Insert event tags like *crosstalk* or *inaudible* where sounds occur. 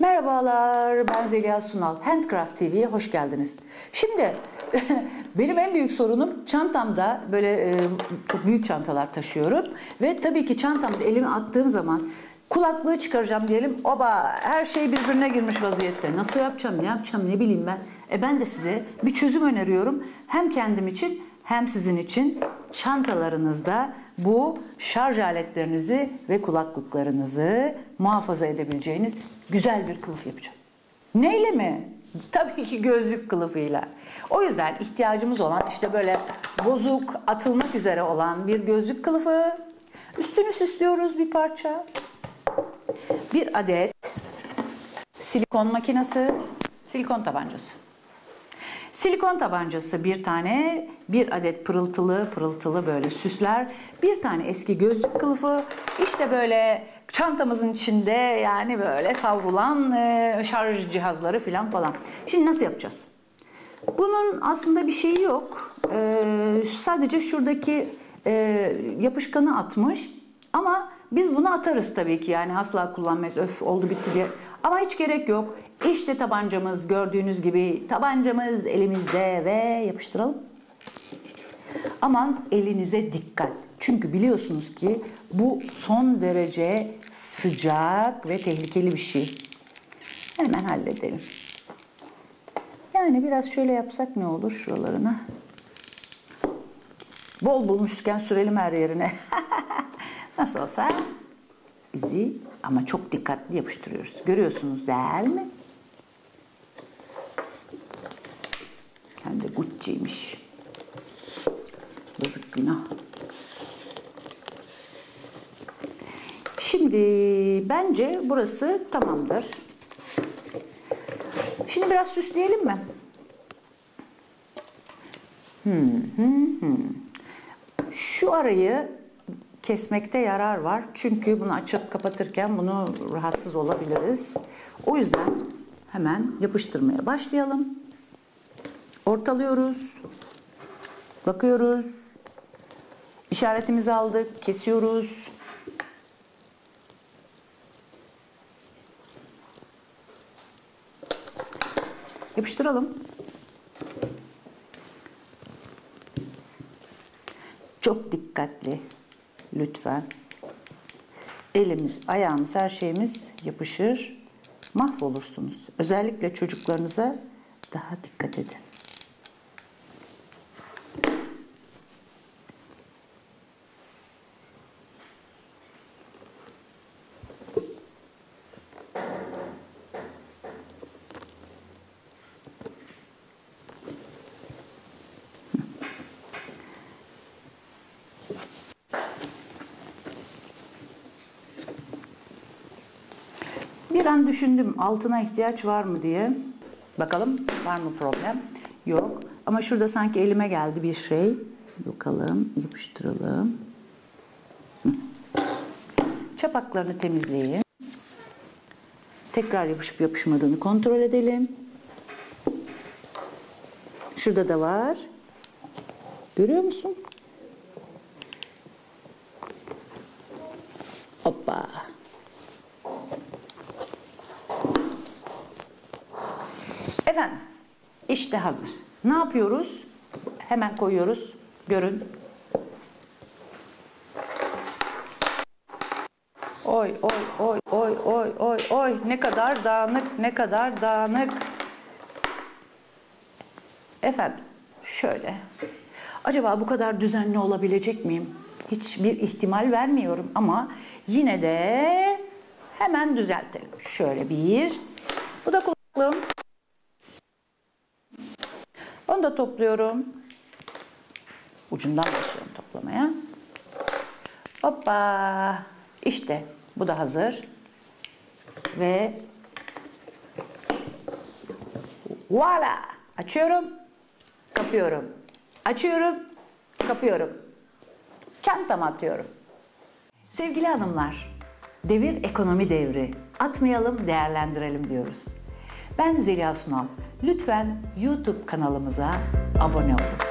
Merhabalar, ben Zeliha Sunal. Handcraft TV'ye hoş geldiniz. Şimdi *laughs* benim en büyük sorunum çantamda böyle e, çok büyük çantalar taşıyorum. Ve tabii ki çantamda elimi attığım zaman kulaklığı çıkaracağım diyelim. Oba her şey birbirine girmiş vaziyette. Nasıl yapacağım, ne yapacağım ne bileyim ben. E ben de size bir çözüm öneriyorum. Hem kendim için hem sizin için çantalarınızda bu şarj aletlerinizi ve kulaklıklarınızı muhafaza edebileceğiniz güzel bir kılıf yapacağım. Neyle mi? Tabii ki gözlük kılıfıyla. O yüzden ihtiyacımız olan işte böyle bozuk, atılmak üzere olan bir gözlük kılıfı. Üstünü süslüyoruz bir parça. Bir adet silikon makinesi, silikon tabancası. Silikon tabancası bir tane, bir adet pırıltılı pırıltılı böyle süsler, bir tane eski gözlük kılıfı, işte böyle çantamızın içinde yani böyle savrulan e, şarj cihazları falan falan. Şimdi nasıl yapacağız? Bunun aslında bir şeyi yok. Ee, sadece şuradaki e, yapışkanı atmış. Ama biz bunu atarız tabii ki yani asla kullanmayız. Öf oldu bitti diye. Ama hiç gerek yok. İşte tabancamız gördüğünüz gibi tabancamız elimizde ve yapıştıralım. Aman elinize dikkat. Çünkü biliyorsunuz ki bu son derece sıcak ve tehlikeli bir şey. Hemen halledelim. Yani biraz şöyle yapsak ne olur şuralarına. Bol bulmuşken sürelim her yerine. *laughs* Nasıl olsa bizi ama çok dikkatli yapıştırıyoruz. Görüyorsunuz değil mi? Hem de Gucci'ymiş. Yazık günah. Şimdi bence burası tamamdır. Şimdi biraz süsleyelim mi? Hmm, hmm, hmm. Şu arayı kesmekte yarar var. Çünkü bunu açıp kapatırken bunu rahatsız olabiliriz. O yüzden hemen yapıştırmaya başlayalım. Ortalıyoruz. Bakıyoruz. İşaretimizi aldık. Kesiyoruz. Yapıştıralım. Çok dikkatli lütfen. Elimiz, ayağımız, her şeyimiz yapışır. Mahvolursunuz. Özellikle çocuklarınıza daha dikkat edin. Bir an düşündüm altına ihtiyaç var mı diye. Bakalım var mı problem? Yok. Ama şurada sanki elime geldi bir şey. Bakalım yapıştıralım. Çapaklarını temizleyin. Tekrar yapışıp yapışmadığını kontrol edelim. Şurada da var. Görüyor musun? Hoppa. Efendim, işte hazır. Ne yapıyoruz? Hemen koyuyoruz. Görün. Oy oy oy oy oy oy oy ne kadar dağınık ne kadar dağınık. Efendim şöyle. Acaba bu kadar düzenli olabilecek miyim? Hiçbir ihtimal vermiyorum ama yine de hemen düzeltelim. Şöyle bir. Bu da Onu da topluyorum. Ucundan başlıyorum toplamaya. Hoppa. İşte bu da hazır. Ve voila. Açıyorum. Kapıyorum. Açıyorum. Kapıyorum. Çantama atıyorum. Sevgili hanımlar, devir ekonomi devri. Atmayalım, değerlendirelim diyoruz. Ben Zeliha Sunal. Lütfen YouTube kanalımıza abone olun.